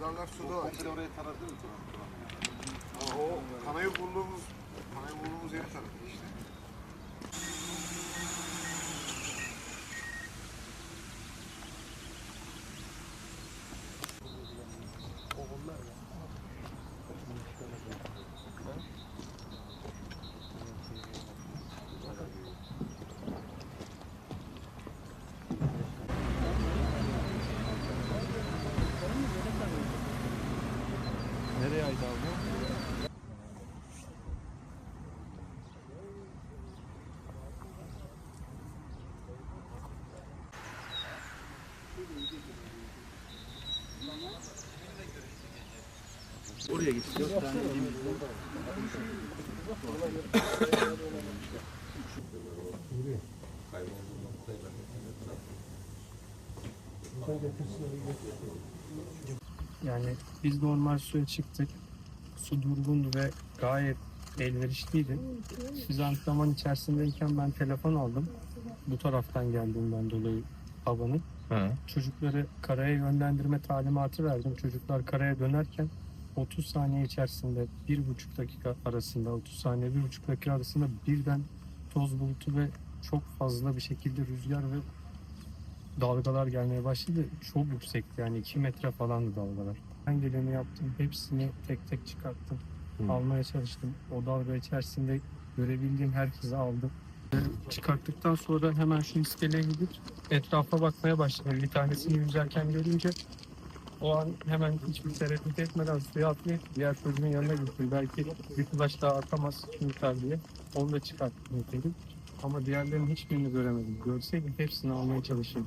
Dalgalar suda var. Komple oraya tarar değil mi? O, o kanayı bulduğumuz, kanayı bulduğumuz yeri taradı işte. Nereye ait abi? Oraya git. Yani biz normal suya çıktık. Su durgundu ve gayet elverişliydi. Biz antrenman içerisindeyken ben telefon aldım. Bu taraftan geldiğimden dolayı havanın. Çocukları karaya yönlendirme talimatı verdim. Çocuklar karaya dönerken 30 saniye içerisinde 1,5 dakika arasında 30 saniye 1,5 dakika arasında birden toz bulutu ve çok fazla bir şekilde rüzgar ve dalgalar gelmeye başladı. Çok yüksekti yani 2 metre falandı dalgalar. Ben geleni yaptım. Hepsini tek tek çıkarttım. Hı. Almaya çalıştım. O dalga içerisinde görebildiğim herkesi aldım. Çıkarttıktan sonra hemen şu iskeleye gidip etrafa bakmaya başladım. Bir tanesini yüzerken görünce o an hemen hiçbir tereddüt etmeden suya atlayıp diğer çocuğun yanına gittim. Belki bir kulaç daha atamaz yutar diye. Onu da çıkarttım dedim. Ama diğerlerinin hiçbirini göremedim. Görseydim hepsini almaya çalışırdım.